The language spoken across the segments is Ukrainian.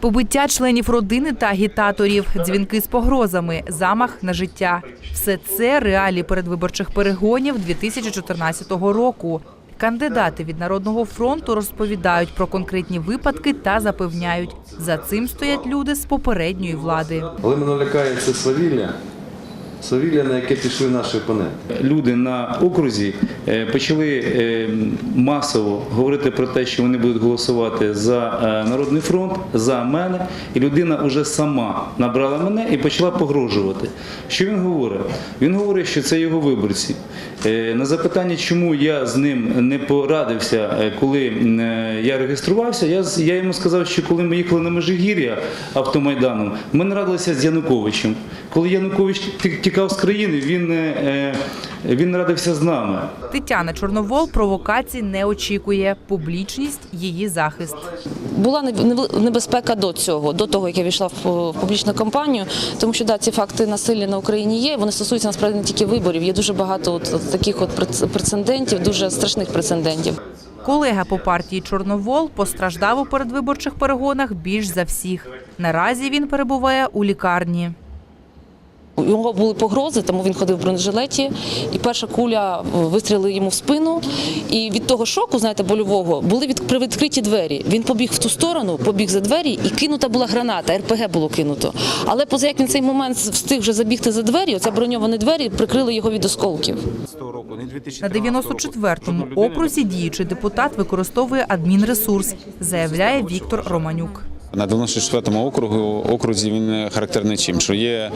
Побиття членів родини та агітаторів, дзвінки з погрозами, замах на життя все це реалії передвиборчих перегонів 2014 року. Кандидати від народного фронту розповідають про конкретні випадки та запевняють, за цим стоять люди з попередньої влади. Але мене лякає це свавілля, свавілля, на яке пішли наші опоненти. люди на окрузі е, почали е, масово говорити про те, що вони будуть голосувати за е, Народний фронт, за мене, і людина вже сама набрала мене і почала погрожувати. Що він говорить? Він говорить, що це його виборці. На запитання, чому я з ним не порадився, коли я реєструвався, я, йому сказав, що коли ми їхали на Межигір'я автомайданом, ми не радилися з Януковичем. Коли Янукович ті- тікав з країни, він, е, е, він радився з нами. Тетяна Чорновол провокацій не очікує. Публічність її захист. Була неб- небезпека до цього, до того, як я війшла в публічну кампанію, тому що да, ці факти насилля на Україні є. Вони стосуються насправді не тільки виборів. Є дуже багато от, от таких от прец- прецедентів, дуже страшних прецедентів. Колега по партії Чорновол постраждав у передвиборчих перегонах більш за всіх. Наразі він перебуває у лікарні. У нього були погрози, тому він ходив в бронежилеті, і перша куля вистрілила йому в спину. І від того шоку, знаєте, больового, були від привідкриті двері. Він побіг в ту сторону, побіг за двері, і кинута була граната. РПГ було кинуто. Але поза як він цей момент встиг вже забігти за двері, оце броньовані двері прикрили його від осколків. На 94-му окрузі діючий депутат використовує адмінресурс, заявляє Віктор Романюк. На 94-му округу окрузі він характерний чим, що є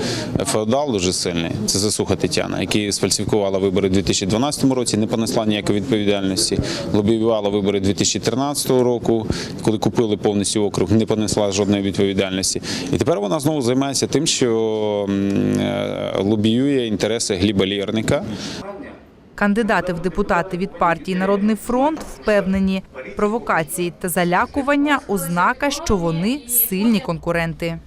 феодал дуже сильний. Це засуха Тетяна, який сфальсифікувала вибори у 2012 році, не понесла ніякої відповідальності. Лобіювала вибори 2013 року, коли купили повністю округ, не понесла жодної відповідальності. І тепер вона знову займається тим, що е, лобіює інтереси Гліба Лєрника. Кандидати в депутати від партії Народний фронт впевнені, провокації та залякування ознака, що вони сильні конкуренти.